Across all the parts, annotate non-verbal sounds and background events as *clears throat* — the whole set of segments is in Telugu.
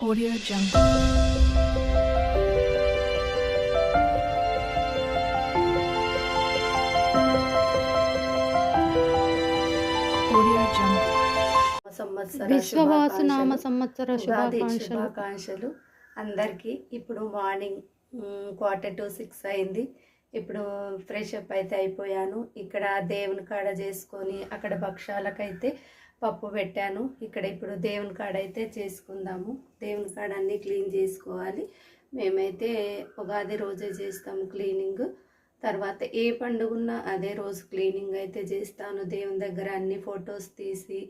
Audio Jungle. విశ్వవాసు నామ. సంవత్సర శుభాకాంక్షలు. అందరికీ ఇప్పుడు మార్నింగ్ క్వార్టర్ టు సిక్స్ అయింది. ఇప్పుడు ఫ్రెష్ అప్ అయితే అయిపోయాను. ఇక్కడ దేవుని కాడ చేసుకొని అక్కడ భక్షాలకైతే పప్పు పెట్టాను. ఇక్కడ ఇప్పుడు దేవుని కాడ అయితే చేసుకుందాము. దేవుని కాడ అన్నీ క్లీన్ చేసుకోవాలి. మేమైతే ఉగాది రోజే చేస్తాము క్లీనింగ్. తర్వాత ఏ పండుగ ఉన్నా అదే రోజు క్లీనింగ్ అయితే చేస్తాను. దేవుని దగ్గర అన్ని ఫొటోస్ తీసి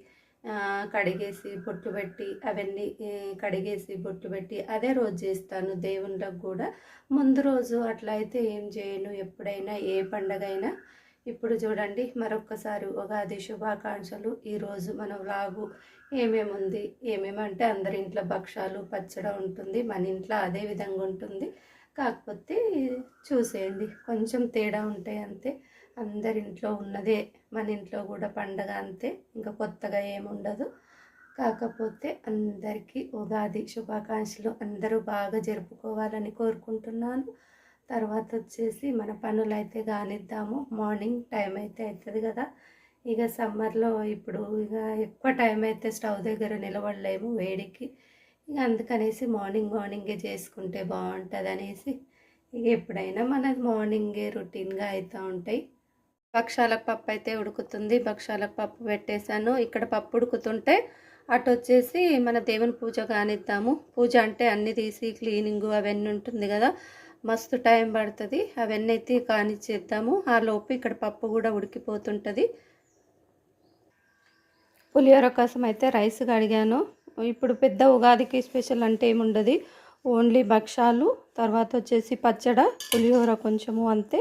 కడిగేసి బొట్టు పెట్టి అవన్నీ కడిగేసి బొట్టు పెట్టి అదే రోజు చేస్తాను దేవుళ్ళకు కూడా. ముందు రోజు అట్లా అయితే ఏం చేయను. ఎప్పుడైనా ఏ పండగ అయినా ఇప్పుడు చూడండి మరొక్కసారి ఉగాది శుభాకాంక్షలు. ఈరోజు మన వ్లాగు ఏమేమి ఉంది ఏమేమంటే అందరి ఇంట్లో భక్షాలు పచ్చడి ఉంటుంది మన ఇంట్లో అదే విధంగా ఉంటుంది. కాకపోతే చూసేయండి కొంచెం తేడా ఉంటాయి అంతే. అందరి ఇంట్లో ఉన్నదే మన ఇంట్లో కూడా పండగ అంతే ఇంకా కొత్తగా ఏముండదు. కాకపోతే అందరికీ ఉగాది శుభాకాంక్షలు అందరూ బాగా జరుపుకోవాలని కోరుకుంటున్నాను. తర్వాత వచ్చేసి మన పనులు అయితే కానిద్దాము మార్నింగ్ టైం అయితే అవుతుంది కదా ఇక సమ్మర్లో ఇప్పుడు ఇక ఎక్కువ టైం అయితే స్టవ్ దగ్గర నిలబడలేము వేడికి. ఇక అందుకనేసి మార్నింగ్ మార్నింగే చేసుకుంటే బాగుంటుంది అనేసి ఇక ఎప్పుడైనా మన మార్నింగే రొటీన్గా అవుతూ ఉంటాయి. భక్షాలకు పప్పు అయితే ఉడుకుతుంది. భక్షాలకు పప్పు పెట్టేశాను. ఇక్కడ పప్పు ఉడుకుతుంటే అటు వచ్చేసి మన దేవుని పూజ కానిద్దాము పూజ అంటే అన్నీ తీసి క్లీనింగ్ అవన్నీ ఉంటుంది కదా మస్తు టైం పడుతుంది. అవన్నీ అయితే కానిచ్చేద్దాము ఆ లోపు ఇక్కడ పప్పు కూడా ఉడికిపోతుంటుంది. పులిహోర కోసం అయితే రైస్ కడిగాను. ఇప్పుడు పెద్ద ఉగాదికి స్పెషల్ అంటే ఏముండదు. ఓన్లీ భక్షాలు తర్వాత వచ్చేసి పచ్చడ పులిహోర కొంచెము అంతే.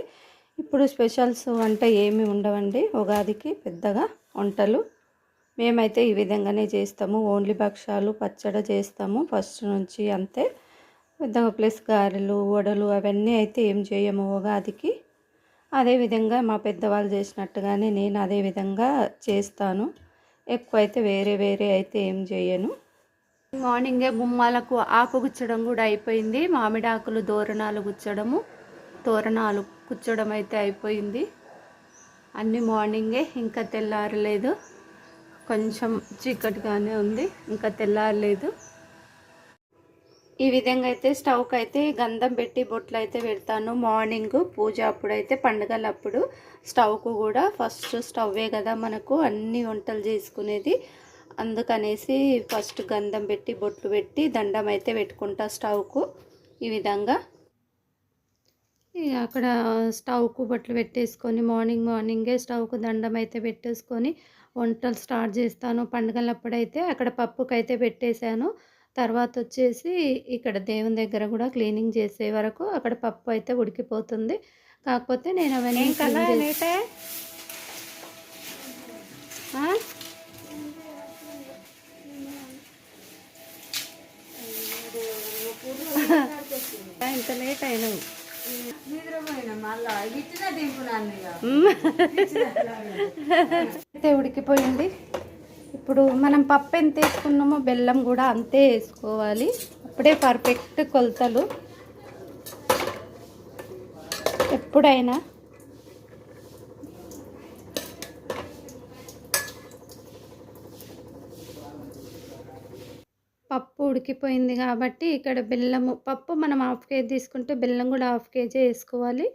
ఇప్పుడు స్పెషల్స్ అంటే ఏమి ఉండవండి. ఉగాదికి పెద్దగా వంటలు. మేమైతే ఈ విధంగానే చేస్తాము. ఓన్లీ భక్షాలు పచ్చడి చేస్తాము. ఫస్ట్ నుంచి అంతే. ప్లస్ గారెలు వడలు అవన్నీ అయితే ఏం చేయము ఉగాదికి. అదేవిధంగా మా పెద్దవాళ్ళు చేసినట్టుగానే నేను అదే విధంగా చేస్తాను. ఎక్కువ అయితే వేరే వేరే అయితే ఏం చేయను. మార్నింగే గుమ్మాలకు ఆకు గుచ్చడం కూడా అయిపోయింది. మామిడాకులు దోరణాలు తోరణాలు గుచ్చడము తోరణాలు కుచ్చడం అయితే అయిపోయింది. అన్ని మార్నింగే ఇంకా తెల్లారలేదు. కొంచెం చీకటిగానే ఉంది ఇంకా తెల్లారలేదు. ఈ విధంగా అయితే స్టవ్కి అయితే గంధం పెట్టి బొట్లు అయితే పెడతాను. మార్నింగ్ పూజ అప్పుడు అయితే పండుగలప్పుడు స్టవ్కు కూడా ఫస్ట్ స్టవ్వే కదా మనకు అన్ని వంటలు చేసుకునేది. అందుకనేసి ఫస్ట్ గంధం పెట్టి బొట్లు పెట్టి దండం అయితే పెట్టుకుంటా స్టవ్కు ఈ విధంగా. అక్కడ స్టవ్కు బొట్లు పెట్టేసుకొని మార్నింగ్ మార్నింగే స్టవ్కు దండం అయితే పెట్టేసుకొని వంటలు స్టార్ట్ చేస్తాను. పండుగలప్పుడైతే అక్కడ పప్పుకైతే పెట్టేశాను. తర్వాత వచ్చేసి ఇక్కడ దేవుని దగ్గర కూడా క్లీనింగ్ చేసే వరకు అక్కడ పప్పు అయితే ఉడికిపోతుంది. కాకపోతే నేను అవన్నీ? *laughs* ఇంత లేట్ అయినావు. అయితే ఉడికిపోయింది. ఇప్పుడు మనం పప్పు ఎంత వేసుకున్నామో బెల్లం కూడా అంతే వేసుకోవాలి. అప్పుడే పర్ఫెక్ట్ కొలతలు. ఎప్పుడైనా. పప్పు ఉడికిపోయింది కాబట్టి ఇక్కడ బెల్లము పప్పు మనం హాఫ్ కేజీ తీసుకుంటే బెల్లం కూడా హాఫ్ కేజీ వేసుకోవాలి.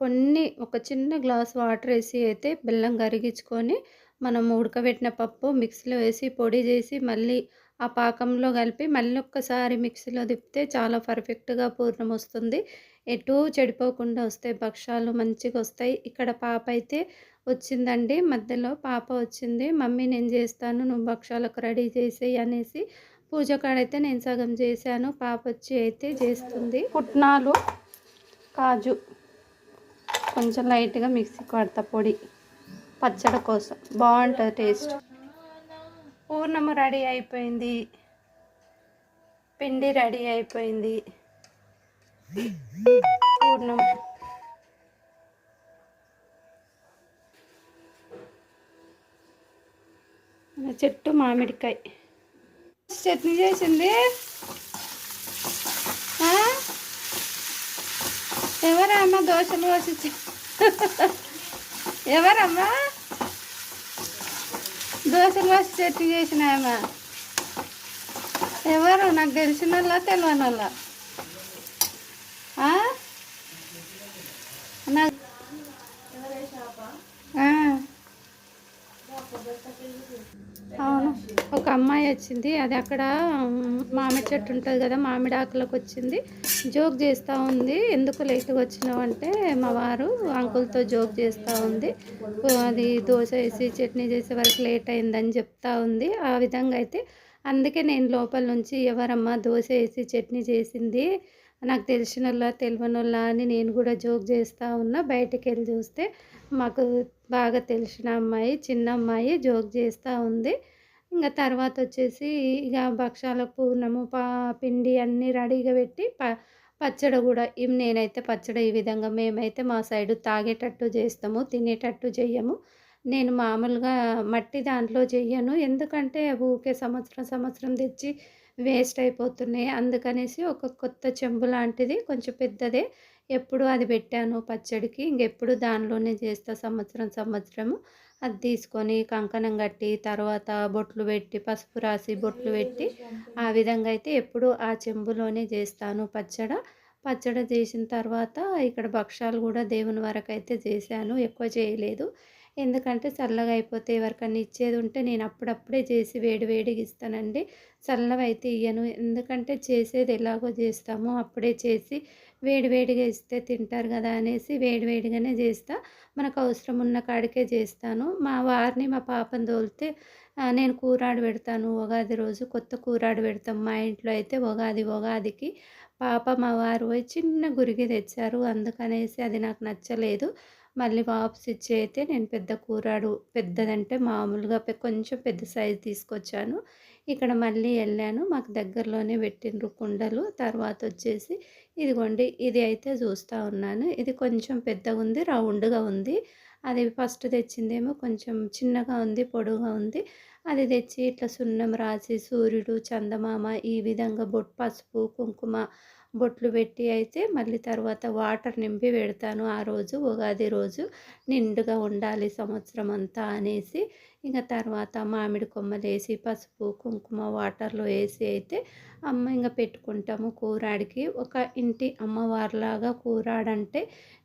కొన్ని ఒక చిన్న గ్లాస్ వాటర్ వేసి అయితే బెల్లం కరిగించుకొని మనం ఉడకబెట్టిన పప్పు మిక్సీలో వేసి పొడి చేసి మళ్ళీ ఆ పాకంలో కలిపి మళ్ళీ ఒక్కసారి మిక్సీలో తిప్పితే చాలా పర్ఫెక్ట్గా పూర్ణం వస్తుంది. ఎటు చెడిపోకుండా వస్తాయి. భక్షాలు మంచిగా వస్తాయి. ఇక్కడ పాప అయితే వచ్చిందండి. మధ్యలో పాప వచ్చింది. మమ్మీ నేను చేస్తాను. నువ్వు భక్షాలకు రెడీ చేసేయి అనేసి పూజ కాడైతే నేను సగం చేశాను. పాప వచ్చి అయితే చేస్తుంది. పుట్నాలు కాజు కొంచెం లైట్గా మిక్సీ కొడతా పొడి. పచ్చడి కోసం. బాగుంటుంది టేస్ట్ పూర్ణము రెడీ అయిపోయింది. పిండి రెడీ అయిపోయింది. పూర్ణం. చెట్టు మామిడికాయ. చట్నీ చేసింది? ఎవరమ్మ దోశలు పోసి *laughs* ఎవరమ్మా? దోశలు పోసి చట్నీ చేసినాయమ్మా ఎవరు? నాకు తెలిసిన వాళ్ళ తెలియని వాళ్ళ? నాకు ఆ. అవును. ఒక అమ్మాయి వచ్చింది. అది అక్కడ మామిడి చెట్టు ఉంటుంది కదా మామిడి ఆకులకు వచ్చింది. జోక్ చేస్తూ ఉంది. ఎందుకు లేట్గా వచ్చినావు అంటే మా వారు అంకుల్తో జోక్ చేస్తూ ఉంది. అది దోశ వేసి చట్నీ చేసే వరకు లేట్ అయిందని చెప్తా ఉంది. ఆ విధంగా అయితే అందుకే నేను లోపల నుంచి ఎవరమ్మా దోశ వేసి చట్నీ చేసింది? నాకు తెలిసిన వాళ్ళ అని నేను కూడా జోక్ చేస్తూ ఉన్నా. బయటికి వెళ్ళి చూస్తే మాకు బాగా తెలిసిన అమ్మాయి చిన్న అమ్మాయి జోక్ చేస్తూ ఉంది. ఇంకా తర్వాత వచ్చేసి ఇక భక్షాల పూర్ణము పా పిండి అన్నీ రెడీగా పెట్టి ప పచ్చడి కూడా ఇవి నేనైతే పచ్చడి ఈ విధంగా మేమైతే మా సైడు తాగేటట్టు చేస్తాము తినేటట్టు చెయ్యము. నేను మామూలుగా మట్టి దాంట్లో చెయ్యను. ఎందుకంటే ఊకే సంవత్సరం సంవత్సరం తెచ్చి వేస్ట్ అయిపోతున్నాయి. అందుకనేసి ఒక కొత్త చెంబు లాంటిది కొంచెం పెద్దదే. ఎప్పుడు అది పెట్టాను పచ్చడికి ఇంకెప్పుడు దానిలోనే చేస్తా సంవత్సరం సంవత్సరము. అది తీసుకొని కంకణం కట్టి తర్వాత బొట్లు పెట్టి పసుపు రాసి బొట్లు పెట్టి ఆ విధంగా అయితే ఎప్పుడు ఆ చెంబులోనే చేస్తాను పచ్చడ. పచ్చడి చేసిన తర్వాత ఇక్కడ భక్షాలు కూడా దేవుని వరకు అయితే చేశాను ఎక్కువ చేయలేదు. ఎందుకంటే చల్లగా అయిపోతే ఎవరికన్నా ఇచ్చేది ఉంటే నేను అప్పుడప్పుడే చేసి వేడి వేడిగా ఇస్తానండి. చల్లవైతే ఇయ్యను. ఎందుకంటే చేసేది ఎలాగో చేస్తామో అప్పుడే చేసి వేడివేడిగా ఇస్తే తింటారు కదా అనేసి వేడివేడిగానే చేస్తా. మనకు అవసరం ఉన్న కాడికే చేస్తాను. మా వారిని మా పాపని తోలితే నేను కూరాడు పెడతాను ఉగాది రోజు. కొత్త కూరాడు పెడతాం మా ఇంట్లో అయితే ఉగాది ఉగాదికి. పాప మా వారు పోయి చిన్న గురిగి తెచ్చారు. అందుకనేసి అది నాకు నచ్చలేదు. మళ్ళీ వాప్స్ ఇచ్చి అయితే నేను పెద్ద కూరాడు పెద్దదంటే మామూలుగా కొంచెం పెద్ద సైజు తీసుకొచ్చాను. ఇక్కడ మళ్ళీ వెళ్ళాను. మాకు దగ్గరలోనే పెట్టిండ్రు కుండలు. తర్వాత వచ్చేసి ఇదిగోండి ఇది అయితే చూస్తూ ఉన్నాను. ఇది కొంచెం పెద్దగా ఉంది రౌండ్గా ఉంది. అది ఫస్ట్ తెచ్చిందేమో కొంచెం చిన్నగా ఉంది పొడుగా ఉంది. అది తెచ్చి ఇట్లా సున్నం రాసి సూర్యుడు చందమామ ఈ విధంగా బొట్ పసుపు కుంకుమ బొట్లు పెట్టి అయితే మళ్ళీ తర్వాత వాటర్ నింపి పెడతాను. ఆ రోజు ఉగాది రోజు నిండుగా ఉండాలి సంవత్సరం అంతా అనేసి ఇంకా తర్వాత మామిడి కొమ్మలు వేసి పసుపు కుంకుమ వాటర్లో వేసి అయితే అమ్మ ఇంకా పెట్టుకుంటాము కూరాడికి. ఒక ఇంటి అమ్మవారిలాగా కూరాడంటే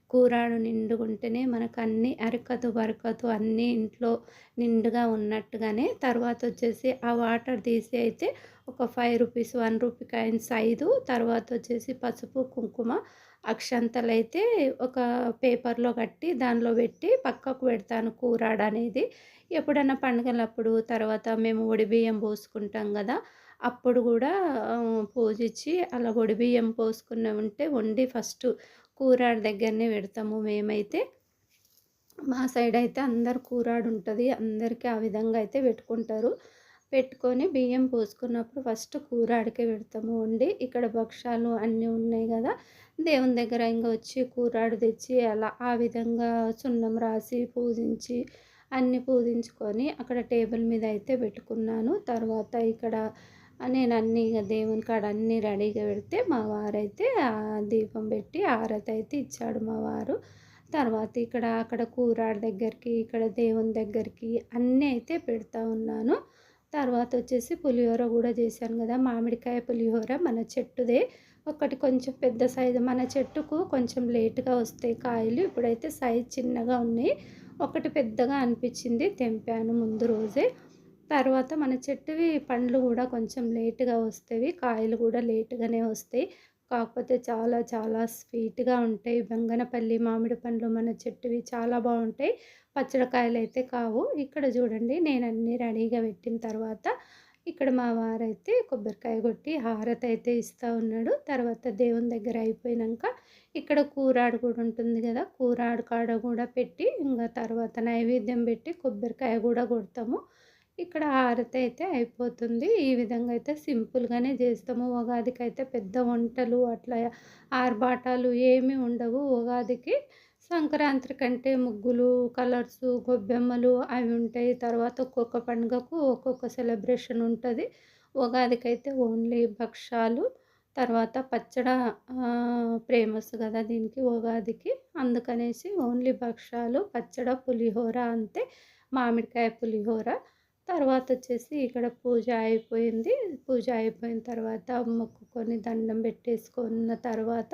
కూరాడు నిండుగుంటేనే మనకు అన్ని అరకతు బరకతు అన్నీ ఇంట్లో నిండుగా ఉన్నట్టుగానే తర్వాత వచ్చేసి ఆ వాటర్ తీసి అయితే ఒక five rupees one rupee coins ఐదు. తర్వాత వచ్చేసి పసుపు కుంకుమ అక్షంతలు అయితే ఒక పేపర్లో కట్టి దానిలో పెట్టి పక్కకు పెడతాను కూరాడు అనేది. ఎప్పుడన్నా పండుగలప్పుడు తర్వాత మేము ఒడి బియ్యం పోసుకుంటాం కదా అప్పుడు కూడా పూజించి అలా ఒడి బియ్యం పోసుకున్న ఉంటే వండి ఫస్ట్ కూరాడు దగ్గరనే పెడతాము మేమైతే. మా సైడ్ అయితే అందరు కూరాడు ఉంటుంది అందరికీ ఆ విధంగా అయితే పెట్టుకుంటారు. పెట్టుకొని బియ్యం పోసుకున్నప్పుడు ఫస్ట్ కూరాడికే పెడతాము వండి. ఇక్కడ భక్షాలు అన్నీ ఉన్నాయి కదా దేవుని దగ్గర ఇంకా వచ్చి కూరాడు తెచ్చి అలా ఆ విధంగా సున్నం రాసి పూజించి అన్నీ పూజించుకొని అక్కడ టేబుల్ మీద అయితే పెట్టుకున్నాను. తర్వాత ఇక్కడ నేను అన్నీ ఇక దేవుని కాడ అన్నీ రెడీగా పెడితే మా వారైతే ఆ దీపం పెట్టి ఆరతి అయితే ఇచ్చాడు మా వారు. తర్వాత ఇక్కడ అక్కడ కూరాడి దగ్గరికి ఇక్కడ దేవుని దగ్గరికి అన్నీ అయితే పెడతా ఉన్నాను. తర్వాత వచ్చేసి పులిహోర కూడా చేశాను కదా మామిడికాయ పులిహోర మన చెట్టుదే. ఒకటి కొంచెం పెద్ద సైజు మన చెట్టుకు కొంచెం లేటుగా వస్తాయి కాయలు ఇప్పుడైతే సైజ్ చిన్నగా ఉన్నాయి. ఒకటి పెద్దగా అనిపించింది తెంపాను ముందు రోజే. తర్వాత మన చెట్టువి పండ్లు కూడా కొంచెం లేటుగా వస్తాయి కాయలు కూడా లేటుగానే వస్తాయి. కాకపోతే చాలా చాలా స్వీట్గా ఉంటాయి. బంగనపల్లి మామిడి పండ్లు మన చెట్టువి చాలా బాగుంటాయి. పచ్చడికాయలు అయితే కావు. ఇక్కడ చూడండి నేను అన్నీ రెడీగా పెట్టిన తర్వాత ఇక్కడ మా వారైతే కొబ్బరికాయ కొట్టి హారతి అయితే ఇస్తూ ఉన్నాడు. తర్వాత దేవుని దగ్గర అయిపోయినాక ఇక్కడ కూరాడు కూడా ఉంటుంది కదా కూరాడు కాడ కూడా పెట్టి ఇంకా తర్వాత నైవేద్యం పెట్టి కొబ్బరికాయ కూడా కొడతాము. ఇక్కడ హారతి అయితే అయిపోతుంది. ఈ విధంగా అయితే సింపుల్గానే చేస్తాము. ఉగాదికి అయితే పెద్ద వంటలు అట్లా ఆర్భాటాలు ఏమీ ఉండవు. ఉగాదికి సంక్రాంతి కంటే ముగ్గులు కలర్స్ గొబ్బెమ్మలు అవి ఉంటాయి. తర్వాత ఒక్కొక్క పండుగకు ఒక్కొక్క సెలబ్రేషన్ ఉంటుంది. ఉగాదికైతే ఓన్లీ భక్షాలు తర్వాత పచ్చడ ఫేమస్ కదా దీనికి ఉగాదికి. అందుకనేసి ఓన్లీ భక్షాలు పచ్చడ పులిహోర అంతే. మామిడికాయ పులిహోర తర్వాత వచ్చేసి ఇక్కడ పూజ అయిపోయింది. పూజ అయిపోయిన తర్వాత మొక్కుకొని దండం పెట్టేసుకున్న తర్వాత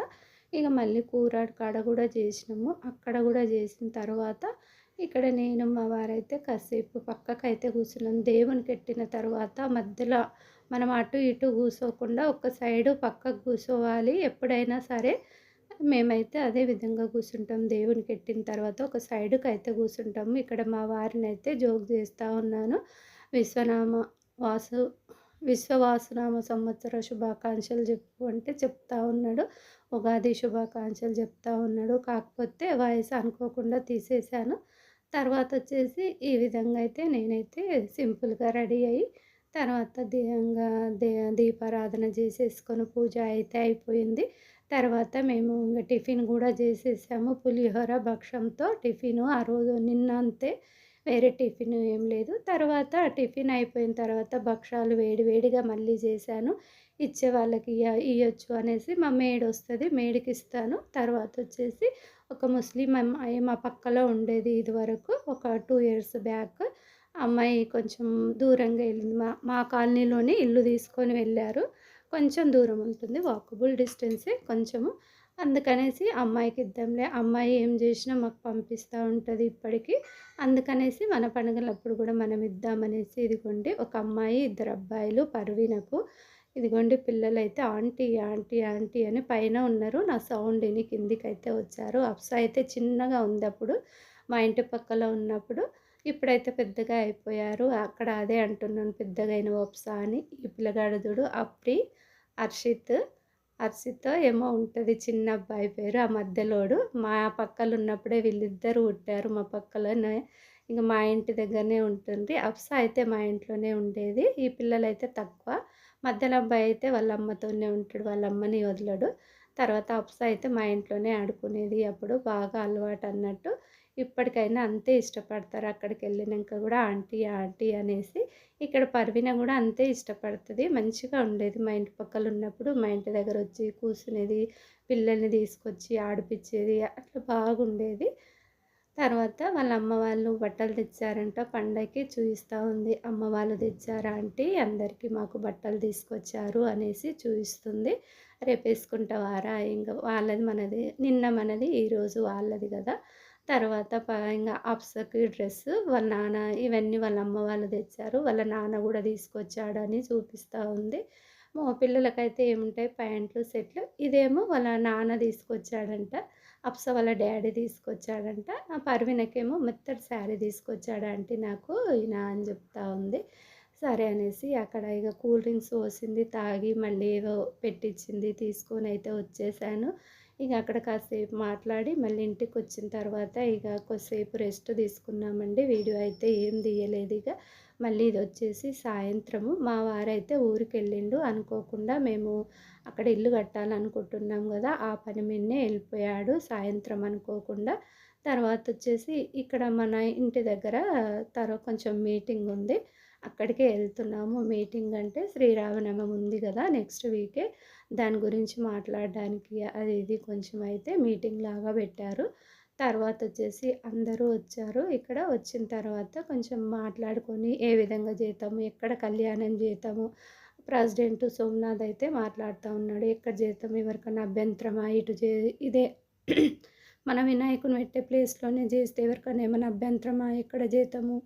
ఇక మళ్ళీ కూర కాడ కూడా చేసినాము. అక్కడ కూడా చేసిన తర్వాత ఇక్కడ నేను మా వారైతే కాసేపు పక్కకైతే కూర్చున్నాం. దేవునికి ఎట్టిన తర్వాత మధ్యలో మనం అటు ఇటు కూర్చోకుండా ఒక సైడు పక్కకు కూర్చోవాలి. ఎప్పుడైనా సరే మేమైతే అదే విధంగా కూర్చుంటాం దేవునికి ఎట్టిన తర్వాత ఒక సైడుకి అయితే కూర్చుంటాము ఇక్కడ మా వారిని అయితే జోక్ చేస్తూ ఉన్నాను. విశ్వనామ వాసు విశ్వవాసునామ సంవత్సర శుభాకాంక్షలు చెప్పు అంటే చెప్తా ఉన్నాడు. ఉగాది శుభాకాంక్షలు చెప్తా ఉన్నాడు. కాకపోతే వాయిస్ అనుకోకుండా తీసేశాను. తర్వాత వచ్చేసి ఈ విధంగా అయితే నేనైతే సింపుల్గా రెడీ అయ్యి తర్వాత దీంగా దే దీపారాధన చేసేసుకొని పూజ అయితే అయిపోయింది. తర్వాత మేము ఇంకా టిఫిన్ కూడా చేసేసాము. పులిహోర భక్షంతో టిఫిన్ ఆ రోజు నిన్న అంతే వేరే టిఫిన్ ఏం లేదు. తర్వాత టిఫిన్ అయిపోయిన తర్వాత భక్షాలు వేడివేడిగా మళ్ళీ చేశాను. ఇచ్చే వాళ్ళకి ఇవ్వచ్చు అనేసి మా మేడ్ వస్తుంది మేడికి ఇస్తాను. తర్వాత వచ్చేసి ఒక ముస్లిం అమ్మాయి మా పక్కలో ఉండేది ఇదివరకు ఒక టూ ఇయర్స్ బ్యాక్ అమ్మాయి కొంచెం దూరంగా వెళ్ళింది. మా మా కాలనీలోనే ఇల్లు తీసుకొని వెళ్ళారు. కొంచెం దూరం ఉంటుంది. వాకబుల్ డిస్టెన్సే కొంచెము. అందుకనేసి అమ్మాయికి ఇద్దాంలే. అమ్మాయి ఏం చేసినా మాకు పంపిస్తూ ఉంటుంది ఇప్పటికీ. అందుకనేసి మన పండుగలప్పుడు కూడా మనం ఇద్దామనేసి ఇదిగోండి ఒక అమ్మాయి ఇద్దరు అబ్బాయిలు పర్వీనకు ఇదిగోండి పిల్లలు అయితే ఆంటీ ఆంటీ ఆంటీ అని పైన ఉన్నారు. నా సౌండ్ విని కిందికి అయితే వచ్చారు. అప్స అయితే చిన్నగా ఉంది అప్పుడు. మా ఇంటి పక్కల ఉన్నప్పుడు ఇప్పుడైతే పెద్దగా అయిపోయారు. అక్కడ అదే అంటున్నాను పెద్దగా అయిన వప్స అని. ఈ పిల్లగాడుదుడు చూడు హర్షిత్ హర్షిత్ ఏమో ఉంటుంది చిన్న అబ్బాయి పేరు ఆ మధ్యలోడు. మా పక్కలు ఉన్నప్పుడే వీళ్ళిద్దరు పుట్టారు మా పక్కలోనే. ఇంకా మా ఇంటి దగ్గరనే ఉంటుంది. అప్స అయితే మా ఇంట్లోనే ఉండేది. ఈ పిల్లలు అయితే తక్కువ. మధ్యలో అబ్బాయి అయితే వాళ్ళ అమ్మతోనే ఉంటాడు. వాళ్ళ అమ్మని వదలడు. తర్వాత అప్స అయితే మా ఇంట్లోనే ఆడుకునేది. అప్పుడు బాగా అలవాటు అన్నట్టు ఇప్పటికైనా అంతే ఇష్టపడతారు. అక్కడికి వెళ్ళినాక కూడా ఆంటీ ఆంటీ అనేసి ఇక్కడ పర్వీన కూడా అంతే ఇష్టపడుతుంది. మంచిగా ఉండేది మా ఇంటి పక్కలు ఉన్నప్పుడు. మా ఇంటి దగ్గర వచ్చి కూర్చునేది పిల్లల్ని తీసుకొచ్చి ఆడిపించేది అట్లా బాగుండేది. తర్వాత వాళ్ళ అమ్మ వాళ్ళు బట్టలు తెచ్చారంట. పండగకి చూపిస్తూ ఉంది. అమ్మ వాళ్ళు తెచ్చారా అంటే అందరికీ మాకు బట్టలు తీసుకొచ్చారు అనేసి చూపిస్తుంది రేపు వేసుకుంటావారా ఇంకా వాళ్ళది మనది నిన్న మనది ఈరోజు వాళ్ళది కదా. తర్వాత ఇంకా అప్సకి డ్రెస్ వాళ్ళ నాన్న ఇవన్నీ వాళ్ళ అమ్మ వాళ్ళు తెచ్చారు. వాళ్ళ నాన్న కూడా తీసుకొచ్చాడు అని చూపిస్తూ ఉంది. మా పిల్లలకైతే ఏముంటాయి? ప్యాంట్లు సెట్లు. ఇదేమో వాళ్ళ నాన్న తీసుకొచ్చాడంట. అప్స వాళ్ళ డాడీ తీసుకొచ్చాడంట. ఆ పర్వినకేమో మెత్తడి శారీ తీసుకొచ్చాడు అంటే నాకు ఈయన అని చెప్తా ఉంది. సరే అనేసి అక్కడ ఇక కూల్ డ్రింక్స్ పోసింది తాగి మళ్ళీ ఏదో పెట్టించింది తీసుకొని అయితే వచ్చేసాను. ఇక అక్కడ కాసేపు మాట్లాడి మళ్ళీ ఇంటికి వచ్చిన తర్వాత ఇక కొద్దిసేపు రెస్ట్ తీసుకున్నామండి. వీడియో అయితే ఏం తీయలేదు ఇక. మళ్ళీ ఇది వచ్చేసి సాయంత్రము. మా వారైతే ఊరికి వెళ్ళిండు అనుకోకుండా మేము అక్కడ ఇల్లు కట్టాలనుకుంటున్నాం కదా ఆ పని మీదనే వెళ్ళిపోయాడు సాయంత్రం అనుకోకుండా. తర్వాత వచ్చేసి ఇక్కడ మన ఇంటి దగ్గర తర్వాత కొంచెం మీటింగ్ ఉంది. అక్కడికే వెళ్తున్నాము. మీటింగ్ అంటే శ్రీరామనవమి ఉంది కదా నెక్స్ట్ వీకే. దాని గురించి మాట్లాడడానికి అది ఇది కొంచెం అయితే మీటింగ్ లాగా పెట్టారు. తర్వాత వచ్చేసి అందరూ వచ్చారు. ఇక్కడ వచ్చిన తర్వాత కొంచెం మాట్లాడుకొని ఏ విధంగా చేతాము ఎక్కడ కళ్యాణం చేతాము ప్రెసిడెంట్ సోమనాథ్ అయితే మాట్లాడుతూ ఉన్నాడు. ఎక్కడ జీతం ఎవరికైనా అభ్యంతరమా ఇటు చే ఇదే *clears throat* మన వినాయకుని పెట్టే ప్లేస్లోనే చేస్తే ఎవరికైనా ఏమైనా అభ్యంతరమా ఎక్కడ చేద్దాము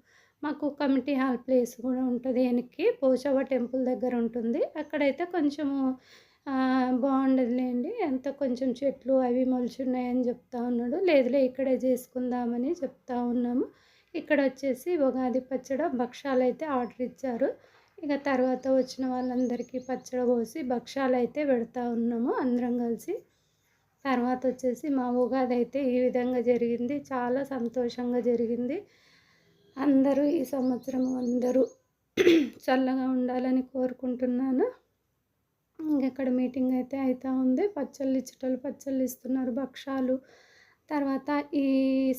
మాకు కమిటీ హాల్ ప్లేస్ కూడా ఉంటుంది వెనక్కి. పోచవ టెంపుల్ దగ్గర ఉంటుంది. అక్కడైతే కొంచెము బాగుండదులేండి. ఎంత కొంచెం చెట్లు అవి మొలుచున్నాయని చెప్తా ఉన్నాడు. లేదులే ఇక్కడే చేసుకుందామని చెప్తా ఉన్నాము. ఇక్కడ వచ్చేసి ఉగాది పచ్చడ భక్షాలు అయితే ఆర్డర్ ఇచ్చారు. ఇక తర్వాత వచ్చిన వాళ్ళందరికీ పచ్చడి పోసి భక్షాలు అయితే పెడతా ఉన్నాము అందరం కలిసి. తర్వాత వచ్చేసి మా ఉగాది అయితే ఈ విధంగా జరిగింది. చాలా సంతోషంగా జరిగింది. అందరూ ఈ సంవత్సరం అందరూ చల్లగా ఉండాలని కోరుకుంటున్నాను. ఇక్కడ మీటింగ్ అయితే అవుతూ ఉంది. పచ్చళ్ళు ఇచ్చేటోళ్ళు పచ్చళ్ళు ఇస్తున్నారు భక్షాలు తర్వాత ఈ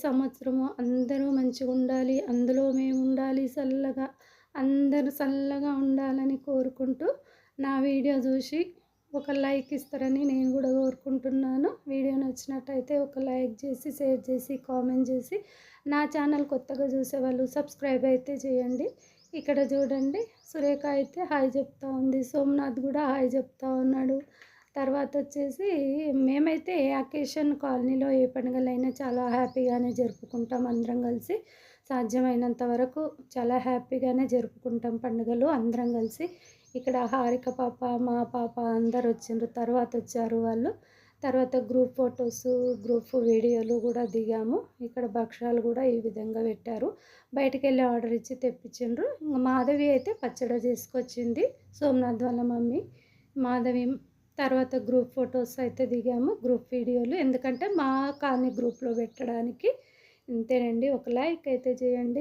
సంవత్సరము అందరూ మంచిగా ఉండాలి అందులో మేము ఉండాలి చల్లగా అందరూ చల్లగా ఉండాలని కోరుకుంటూ నా వీడియో చూసి ఒక లైక్ ఇస్తారని నేను కూడా కోరుకుంటున్నాను. వీడియో నచ్చినట్టయితే ఒక లైక్ చేసి షేర్ చేసి కామెంట్ చేసి నా ఛానల్ కొత్తగా చూసేవాళ్ళు సబ్స్క్రైబ్ అయితే చేయండి. ఇక్కడ చూడండి సురేఖ అయితే హాయ్ చెప్తా ఉంది సోమనాథ్ కూడా హాయ్ చెప్తా ఉన్నాడు. తర్వాత వచ్చేసి మేమైతే ఏ అకేషన్ కాలనీలో ఏ పండుగలైనా చాలా హ్యాపీగానే జరుపుకుంటాం అందరం కలిసి. సాధ్యమైనంత వరకు చాలా హ్యాపీగానే జరుపుకుంటాం పండుగలు అందరం కలిసి. ఇక్కడ హారిక పాప మా పాప అందరు వచ్చిండ్రు తర్వాత వచ్చారు వాళ్ళు. తర్వాత గ్రూప్ ఫొటోస్ గ్రూప్ వీడియోలు కూడా దిగాము. ఇక్కడ భక్షాలు కూడా ఈ విధంగా పెట్టారు. బయటికి వెళ్ళి ఆర్డర్ ఇచ్చి తెప్పించిండ్రు. ఇంకా మాధవి అయితే పచ్చడి చేసుకొచ్చింది సోమనాథ్ వాళ్ళ మమ్మీ. మాధవి తర్వాత గ్రూప్ ఫొటోస్ అయితే దిగాము గ్రూప్ వీడియోలు. ఎందుకంటే మా కాలనీ గ్రూప్లో పెట్టడానికి అంతేనండి. ఒక లైక్ అయితే చేయండి.